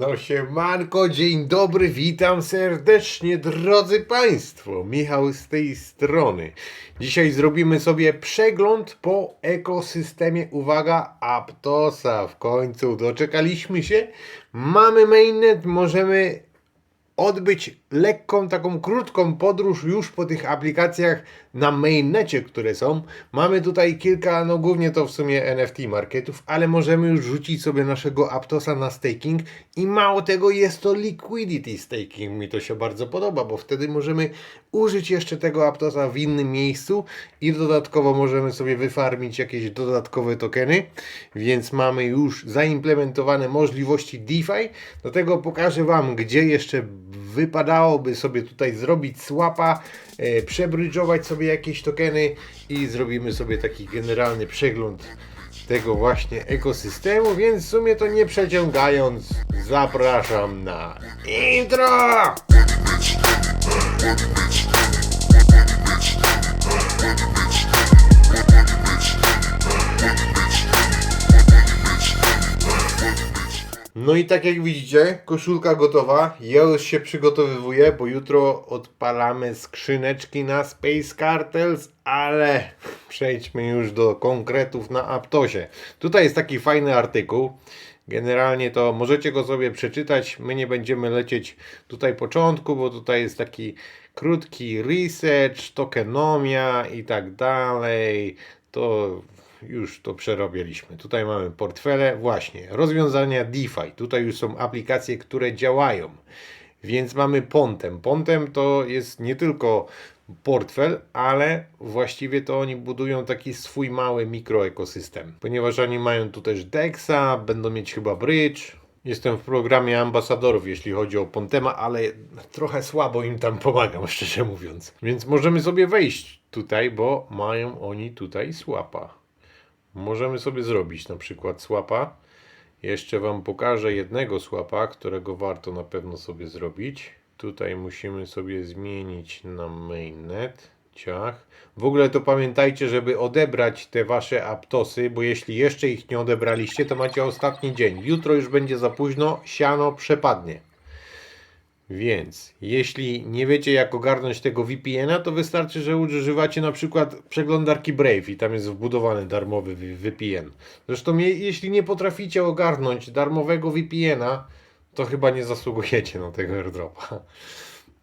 No siemanko, dzień dobry, witam serdecznie drodzy Państwo. Michał z tej strony. Dzisiaj zrobimy sobie przegląd po ekosystemie, uwaga, Aptosa. W końcu doczekaliśmy się. Mamy mainnet, możemy odbyć lekką, taką krótką podróż już po tych aplikacjach na mainnecie, które są. Mamy tutaj kilka, no głównie to w sumie NFT marketów, ale możemy już rzucić sobie naszego Aptosa na staking i mało tego jest to liquidity staking. Mi to się bardzo podoba, bo wtedy możemy użyć jeszcze tego Aptosa w innym miejscu i dodatkowo możemy sobie wyfarmić jakieś dodatkowe tokeny, więc mamy już zaimplementowane możliwości DeFi. Do tego pokażę Wam, gdzie jeszcze wypadałoby sobie tutaj zrobić swapa, e, przebrydżować sobie jakieś tokeny i zrobimy sobie taki generalny przegląd tego właśnie ekosystemu, więc w sumie to nie przeciągając, zapraszam na intro! No i tak jak widzicie, koszulka gotowa. Ja już się przygotowywuję, bo jutro odpalamy skrzyneczki na Space Cartels, ale przejdźmy już do konkretów na Aptosie. Tutaj jest taki fajny artykuł. Generalnie to możecie go sobie przeczytać. My nie będziemy lecieć tutaj początku, bo tutaj jest taki krótki research, tokenomia i tak dalej. To już to przerobiliśmy. Tutaj mamy portfele, właśnie, rozwiązania DeFi. Tutaj już są aplikacje, które działają. Więc mamy Pontem. Pontem to jest nie tylko portfel, ale właściwie to oni budują taki swój mały mikroekosystem. Ponieważ oni mają tu też Dexa, będą mieć chyba Bridge. Jestem w programie ambasadorów, jeśli chodzi o Pontema, ale trochę słabo im tam pomagam, szczerze mówiąc. Więc możemy sobie wejść tutaj, bo mają oni tutaj słapa. Możemy sobie zrobić na przykład swapa. Jeszcze Wam pokażę jednego swapa, którego warto na pewno sobie zrobić. Tutaj musimy sobie zmienić na mainnet. Ciach. W ogóle to pamiętajcie, żeby odebrać te Wasze aptosy, bo jeśli jeszcze ich nie odebraliście, to macie ostatni dzień. Jutro już będzie za późno, siano przepadnie. Więc jeśli nie wiecie jak ogarnąć tego VPN-a, to wystarczy, że używacie na przykład przeglądarki Brave i tam jest wbudowany darmowy VPN. Zresztą je, jeśli nie potraficie ogarnąć darmowego VPN-a, to chyba nie zasługujecie na tego airdropa.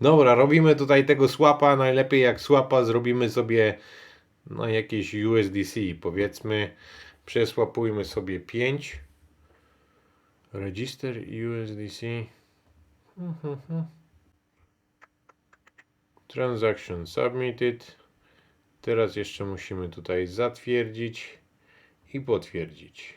Dobra, robimy tutaj tego swapa. Najlepiej jak swapa zrobimy sobie no jakieś USDC powiedzmy. Przesłapujmy sobie 5. Register USDC. Transaction submitted. Teraz jeszcze musimy tutaj zatwierdzić i potwierdzić.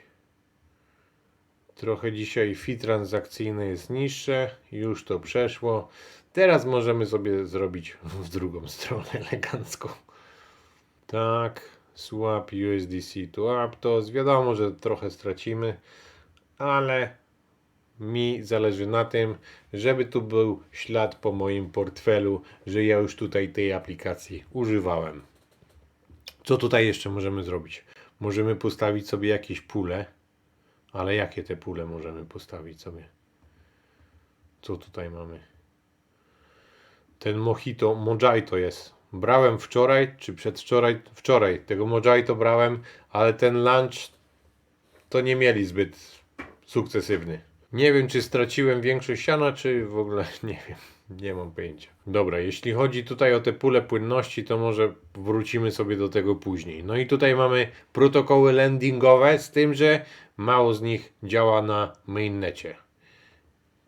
Trochę dzisiaj fee transakcyjne jest niższe, już to przeszło. Teraz możemy sobie zrobić w drugą stronę elegancko. Tak, swap USDC to Aptos. Wiadomo, że trochę stracimy, ale mi zależy na tym, żeby tu był ślad po moim portfelu, że ja już tutaj tej aplikacji używałem. Co tutaj jeszcze możemy zrobić? Możemy postawić sobie jakieś pule, ale jakie te pule możemy postawić sobie? Co tutaj mamy? Ten mojito, mojito jest. Brałem wczoraj, czy przedwczoraj, wczoraj tego mojito brałem, ale ten lunch to nie mieli zbyt sukcesywny. Nie wiem, czy straciłem większość siana, czy w ogóle nie wiem. Nie mam pojęcia. Dobra, jeśli chodzi tutaj o te pule płynności, to może wrócimy sobie do tego później. No i tutaj mamy protokoły landingowe, z tym, że mało z nich działa na mainnecie.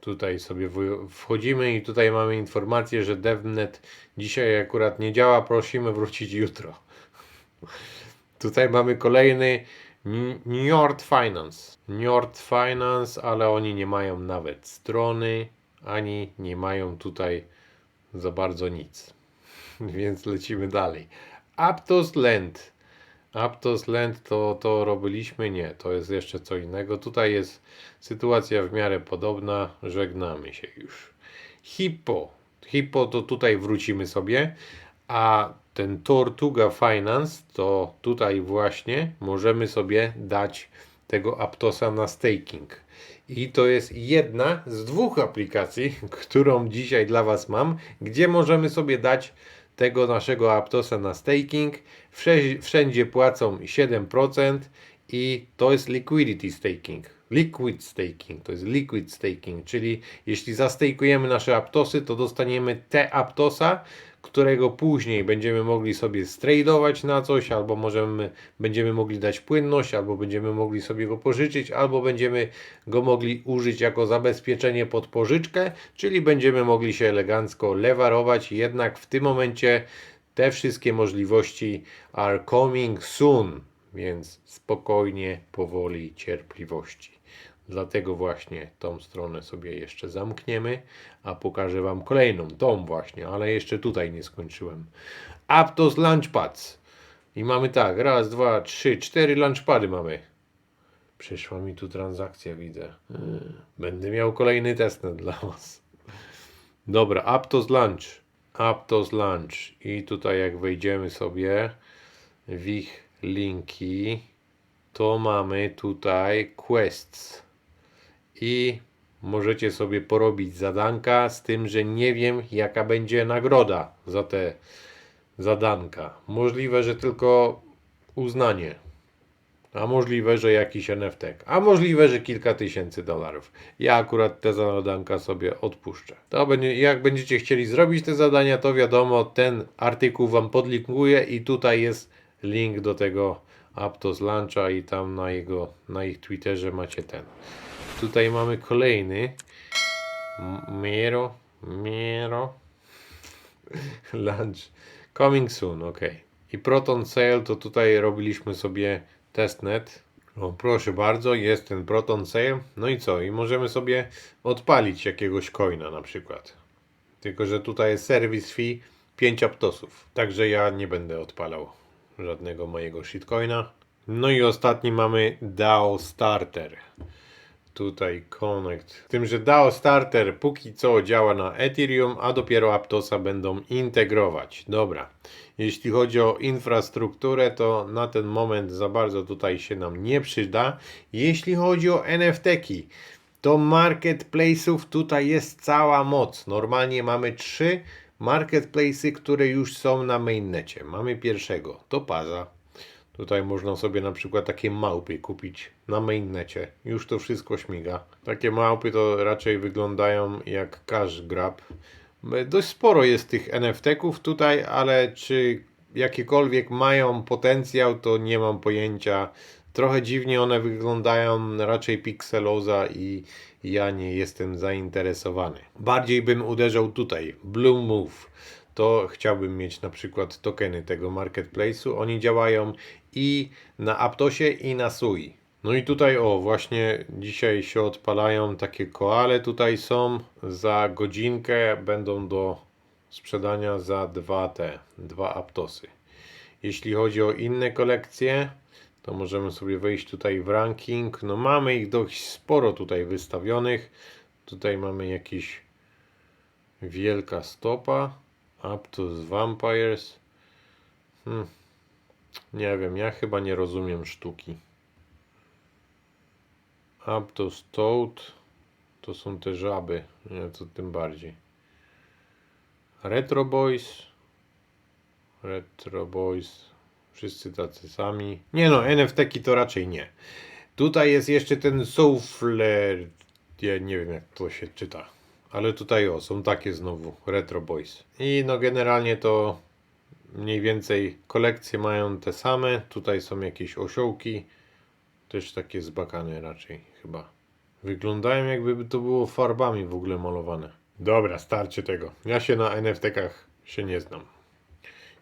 Tutaj sobie wchodzimy i tutaj mamy informację, że DevNet dzisiaj akurat nie działa, prosimy wrócić jutro. Tutaj mamy kolejny Nord Finance. Nord Finance, ale oni nie mają nawet strony, ani nie mają tutaj za bardzo nic. Więc lecimy dalej. Aptos Land. Aptos Land to, to robiliśmy? Nie, to jest jeszcze co innego. Tutaj jest sytuacja w miarę podobna. Żegnamy się już. Hippo. Hippo to tutaj wrócimy sobie. A ten Tortuga Finance to tutaj właśnie możemy sobie dać tego Aptosa na staking. I to jest jedna z dwóch aplikacji, którą dzisiaj dla Was mam, gdzie możemy sobie dać tego naszego Aptosa na staking. Wszędzie płacą 7% i to jest liquidity staking. Liquid staking, to jest liquid staking, czyli jeśli zastejkujemy nasze Aptosy, to dostaniemy te Aptosa, którego później będziemy mogli sobie stradować na coś, albo możemy, będziemy mogli dać płynność, albo będziemy mogli sobie go pożyczyć, albo będziemy go mogli użyć jako zabezpieczenie pod pożyczkę, czyli będziemy mogli się elegancko lewarować, jednak w tym momencie te wszystkie możliwości are coming soon, więc spokojnie, powoli, cierpliwości. Dlatego właśnie tą stronę sobie jeszcze zamkniemy, a pokażę Wam kolejną, tą właśnie, ale jeszcze tutaj nie skończyłem. Aptos Launchpads. I mamy tak, raz, dwa, trzy, cztery launchpady mamy. Przyszła mi tu transakcja, widzę. Będę miał kolejny testnet dla Was. Dobra, Aptos Launch. Aptos Launch. I tutaj jak wejdziemy sobie w ich linki, to mamy tutaj quests. I możecie sobie porobić zadanka, z tym, że nie wiem jaka będzie nagroda za te zadanka. Możliwe, że tylko uznanie. A możliwe, że jakiś NFT. A możliwe, że kilka tysięcy dolarów. Ja akurat te zadanka sobie odpuszczę. To będzie, jak będziecie chcieli zrobić te zadania, to wiadomo, ten artykuł Wam podlinkuję i tutaj jest link do tego Aptos Launcha i tam na jego, na ich Twitterze macie ten. Tutaj mamy kolejny M- Miro, Miro Lunch Coming soon, ok. I Proton Sale to tutaj robiliśmy sobie testnet. O, proszę bardzo, jest ten Proton Sale. No i co? I możemy sobie odpalić jakiegoś coina na przykład. Tylko, że tutaj jest serwis fee 5 aptosów. Także ja nie będę odpalał żadnego mojego shitcoina. No i ostatni mamy DAO Starter. Tutaj Connect. Tym, że DAO Starter póki co działa na Ethereum, a dopiero Aptosa będą integrować. Dobra. Jeśli chodzi o infrastrukturę, to na ten moment za bardzo tutaj się nam nie przyda. Jeśli chodzi o NFT-ki, to marketplace'ów tutaj jest cała moc. Normalnie mamy trzy marketplace'y, które już są na mainnecie. Mamy pierwszego, to Paza. Tutaj można sobie na przykład takie małpy kupić na mainnecie. Już to wszystko śmiga. Takie małpy to raczej wyglądają jak cash grab. Dość sporo jest tych NFT-ków tutaj, ale czy jakiekolwiek mają potencjał, to nie mam pojęcia. Trochę dziwnie one wyglądają, raczej pikseloza i ja nie jestem zainteresowany. Bardziej bym uderzał tutaj, Blue Move. To chciałbym mieć na przykład tokeny tego marketplace'u. Oni działają i na Aptosie i na Sui. No i tutaj o, właśnie dzisiaj się odpalają takie koale tutaj są za godzinkę będą do sprzedania za dwa te, dwa Aptosy. Jeśli chodzi o inne kolekcje, to możemy sobie wejść tutaj w ranking. No mamy ich dość sporo tutaj wystawionych. Tutaj mamy jakiś wielka stopa. Aptos Vampires. Hmm. Nie wiem, ja chyba nie rozumiem sztuki. Aptos Toad. To są te żaby. Nie, to tym bardziej. Retro Boys. Retro Boys. Wszyscy tacy sami. Nie no, NFT-ki to raczej nie. Tutaj jest jeszcze ten Souffler. Ja nie wiem jak to się czyta. Ale tutaj o, są takie znowu. Retro Boys. I no generalnie to mniej więcej kolekcje mają te same. Tutaj są jakieś osiołki. Też takie zbakane raczej chyba. Wyglądają jakby to było farbami w ogóle malowane. Dobra, starczy tego. Ja się na NFT-kach się nie znam.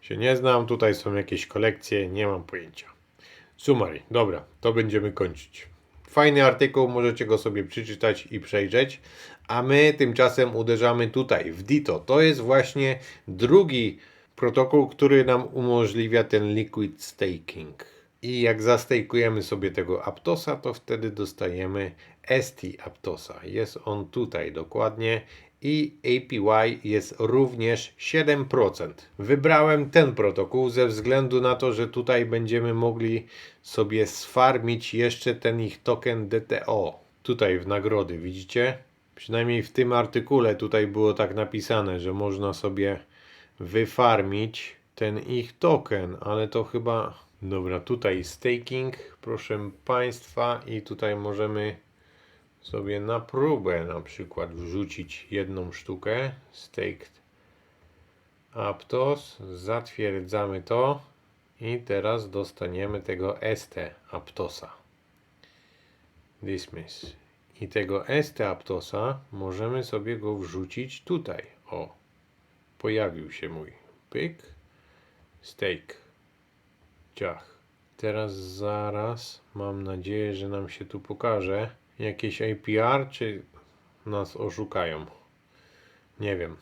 Się nie znam, tutaj są jakieś kolekcje, nie mam pojęcia. Summary, dobra, to będziemy kończyć. Fajny artykuł, możecie go sobie przeczytać i przejrzeć. A my tymczasem uderzamy tutaj, w Dito. To jest właśnie drugi protokół, który nam umożliwia ten liquid staking. I jak zastejkujemy sobie tego Aptosa, to wtedy dostajemy ST Aptosa. Jest on tutaj dokładnie i APY jest również 7%. Wybrałem ten protokół ze względu na to, że tutaj będziemy mogli sobie sfarmić jeszcze ten ich token DTO. Tutaj w nagrody, widzicie? Przynajmniej w tym artykule tutaj było tak napisane, że można sobie wyfarmić ten ich token, ale to chyba. Dobra, tutaj staking, proszę Państwa, i tutaj możemy sobie na próbę na przykład wrzucić jedną sztukę. Staked Aptos, zatwierdzamy to i teraz dostaniemy tego ST Aptosa. Dismiss. I tego ST Aptosa możemy sobie go wrzucić tutaj. O, pojawił się mój pyk. Stake. Ciach. Teraz zaraz mam nadzieję, że nam się tu pokaże jakieś APR, czy nas oszukają. Nie wiem.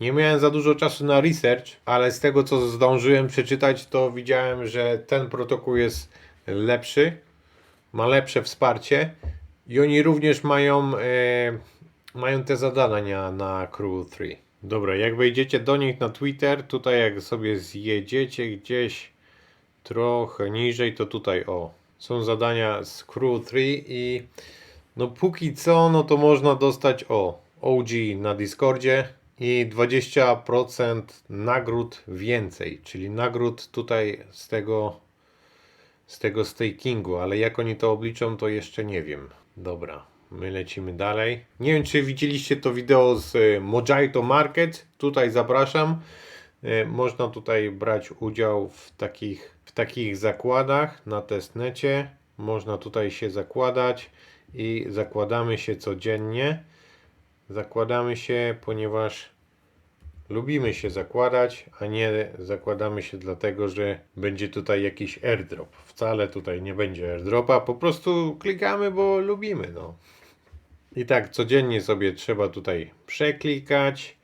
Nie miałem za dużo czasu na research, ale z tego co zdążyłem przeczytać, to widziałem, że ten protokół jest lepszy, ma lepsze wsparcie i oni również mają, e, mają te zadania na Crew 3. Dobra, jak wejdziecie do nich na Twitter, tutaj jak sobie zjedziecie gdzieś trochę niżej, to tutaj o, są zadania z Crew 3 i no póki co, no to można dostać o OG na Discordzie i 20% nagród więcej, czyli nagród tutaj z tego z tego stakingu, ale jak oni to obliczą, to jeszcze nie wiem. Dobra, my lecimy dalej. Nie wiem, czy widzieliście to wideo z e, Mojito Market. Tutaj zapraszam. E, Można tutaj brać udział w takich, takich zakładach na testnecie. Można tutaj się zakładać i zakładamy się codziennie. Zakładamy się, ponieważ lubimy się zakładać, a nie zakładamy się dlatego, że będzie tutaj jakiś airdrop. Wcale tutaj nie będzie airdropa, po prostu klikamy, bo lubimy. No. I tak codziennie sobie trzeba tutaj przeklikać.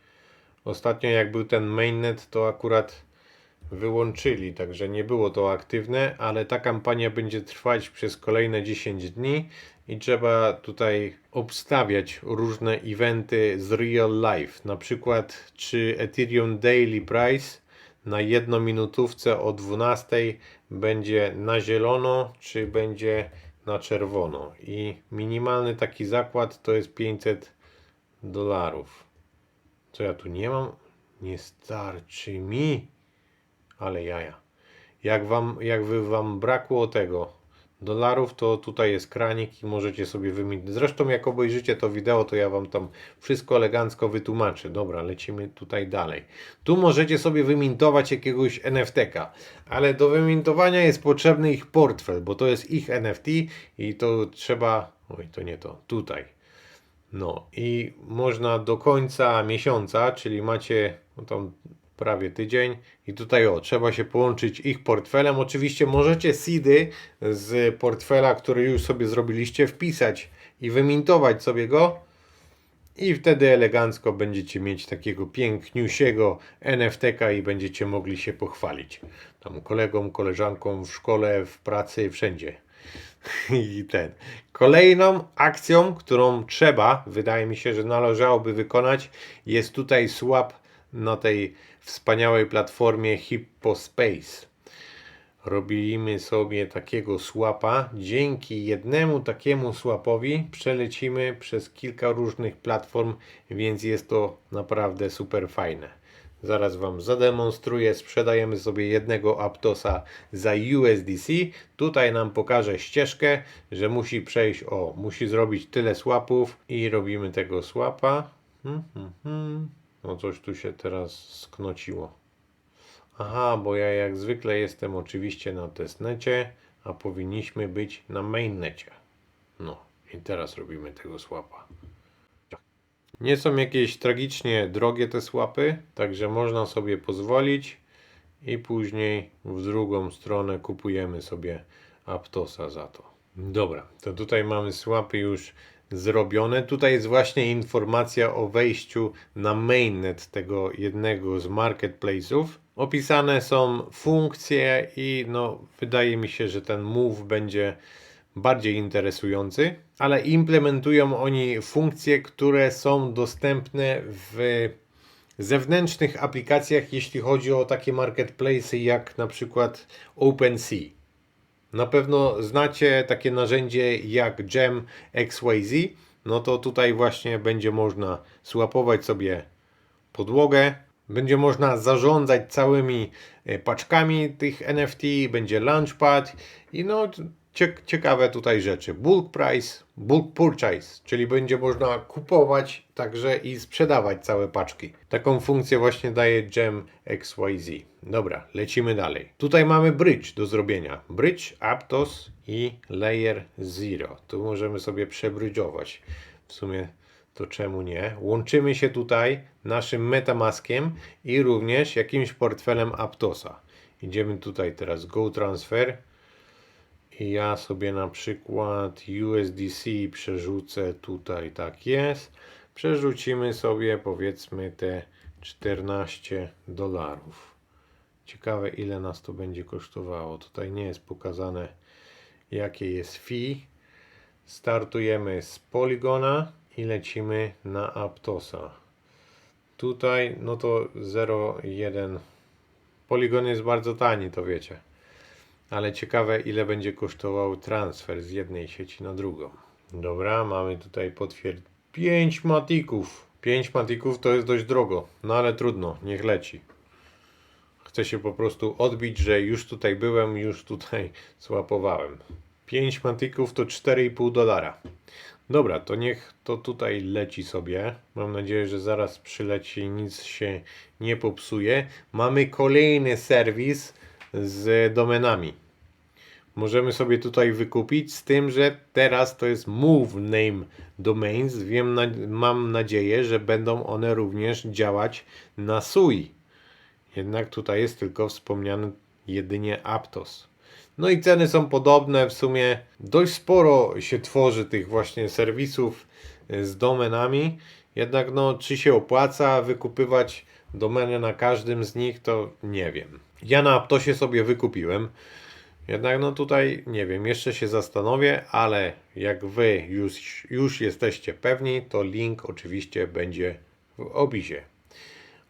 Ostatnio jak był ten mainnet, to akurat wyłączyli, także nie było to aktywne, ale ta kampania będzie trwać przez kolejne 10 dni i trzeba tutaj obstawiać różne eventy z real life. Na przykład, czy Ethereum Daily Price na jednominutówce o 12 będzie na zielono, czy będzie na czerwono. I minimalny taki zakład to jest 500 dolarów. Co ja tu nie mam? Nie starczy mi. Ale jaja. Jak, wam, jakby wam brakło tego dolarów, to tutaj jest kranik i możecie sobie wymienić. Zresztą jak obejrzycie to wideo, to ja wam tam wszystko elegancko wytłumaczę. Dobra, lecimy tutaj dalej. Tu możecie sobie wymintować jakiegoś NFT-ka, ale do wymintowania jest potrzebny ich portfel, bo to jest ich NFT i to trzeba... Oj, to nie to. Tutaj. No i można do końca miesiąca, czyli macie no tam prawie tydzień i tutaj o, trzeba się połączyć ich portfelem. Oczywiście możecie seedy z portfela, który już sobie zrobiliście, wpisać i wymintować sobie go i wtedy elegancko będziecie mieć takiego piękniusiego NFT-ka i będziecie mogli się pochwalić. Tam kolegom, koleżankom w szkole, w pracy, wszędzie. I ten. Kolejną akcją, którą trzeba, wydaje mi się, że należałoby wykonać, jest tutaj swap na tej wspaniałej platformie Hippospace. Robimy sobie takiego swapa. Dzięki jednemu takiemu swapowi przelecimy przez kilka różnych platform, więc jest to naprawdę super fajne. Zaraz Wam zademonstruję. Sprzedajemy sobie jednego Aptosa za USDC. Tutaj nam pokaże ścieżkę, że musi przejść, o, musi zrobić tyle swapów i robimy tego swapa. Hmm, hmm, hmm. No coś tu się teraz sknociło. Aha, bo ja jak zwykle jestem oczywiście na testnecie, a powinniśmy być na mainnecie. No i teraz robimy tego swapa. Nie są jakieś tragicznie drogie te słapy, także można sobie pozwolić i później w drugą stronę kupujemy sobie Aptosa za to. Dobra, to tutaj mamy słapy już zrobione. Tutaj jest właśnie informacja o wejściu na mainnet tego jednego z marketplace'ów. Opisane są funkcje i no, wydaje mi się, że ten move będzie bardziej interesujący, ale implementują oni funkcje, które są dostępne w zewnętrznych aplikacjach, jeśli chodzi o takie marketplace jak na przykład OpenSea. Na pewno znacie takie narzędzie jak Gem XYZ, no to tutaj właśnie będzie można swapować sobie podłogę, będzie można zarządzać całymi e, paczkami tych NFT, będzie launchpad i no ciekawe tutaj rzeczy. Bulk price, bulk purchase, czyli będzie można kupować także i sprzedawać całe paczki. Taką funkcję właśnie daje Gem XYZ. Dobra, lecimy dalej. Tutaj mamy bridge do zrobienia. Bridge, Aptos i Layer Zero. Tu możemy sobie przebrydżować. W sumie to czemu nie? Łączymy się tutaj naszym Metamaskiem i również jakimś portfelem Aptosa. Idziemy tutaj teraz Go Transfer ja sobie na przykład USDC przerzucę tutaj, tak jest. Przerzucimy sobie powiedzmy te 14 dolarów. Ciekawe ile nas to będzie kosztowało. Tutaj nie jest pokazane jakie jest fee. Startujemy z Polygona i lecimy na Aptosa. Tutaj no to 0,1. Polygon jest bardzo tani, to wiecie. Ale ciekawe ile będzie kosztował transfer z jednej sieci na drugą. Dobra, mamy tutaj potwierd... 5 matików. 5 matików to jest dość drogo. No ale trudno, niech leci. Chcę się po prostu odbić, że już tutaj byłem, już tutaj słapowałem. 5 matików to 4,5 dolara. Dobra, to niech to tutaj leci sobie. Mam nadzieję, że zaraz przyleci nic się nie popsuje. Mamy kolejny serwis z domenami. Możemy sobie tutaj wykupić, z tym, że teraz to jest Move Name Domains. Wiem, na, mam nadzieję, że będą one również działać na SUI. Jednak tutaj jest tylko wspomniany jedynie Aptos. No i ceny są podobne, w sumie dość sporo się tworzy tych właśnie serwisów y, z domenami. Jednak no, czy się opłaca wykupywać domeny na każdym z nich, to nie wiem. Ja na Aptosie sobie wykupiłem. Jednak no tutaj nie wiem, jeszcze się zastanowię, ale jak wy już, już jesteście pewni, to link oczywiście będzie w opisie.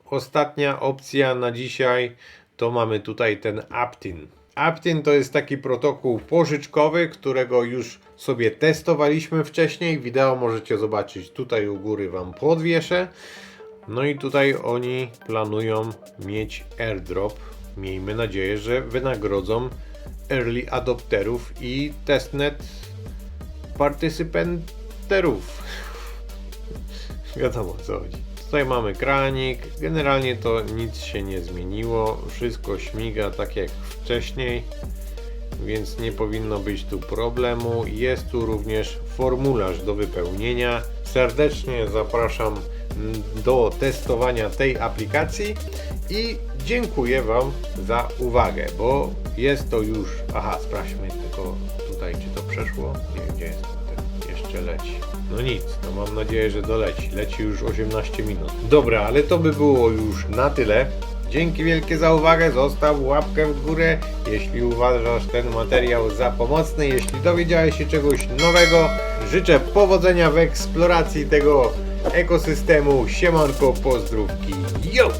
Ostatnia opcja na dzisiaj to mamy tutaj ten Aptin. Aptin to jest taki protokół pożyczkowy, którego już sobie testowaliśmy wcześniej. Wideo możecie zobaczyć tutaj u góry Wam podwieszę. No i tutaj oni planują mieć airdrop. Miejmy nadzieję, że wynagrodzą early adopterów i testnet partycypenterów. Wiadomo co chodzi. Tutaj mamy kranik. Generalnie to nic się nie zmieniło. Wszystko śmiga tak jak wcześniej, więc nie powinno być tu problemu. Jest tu również formularz do wypełnienia. Serdecznie zapraszam do testowania tej aplikacji i dziękuję Wam za uwagę, bo jest to już. Aha, sprawdźmy tylko tutaj, czy to przeszło. Nie, gdzie jest ten? Jeszcze leci. No nic, no mam nadzieję, że doleci. Leci już 18 minut. Dobra, ale to by było już na tyle. Dzięki wielkie za uwagę, zostaw łapkę w górę, jeśli uważasz ten materiał za pomocny, jeśli dowiedziałeś się czegoś nowego. Życzę powodzenia w eksploracji tego ekosystemu. Siemanko, pozdrówki, yo!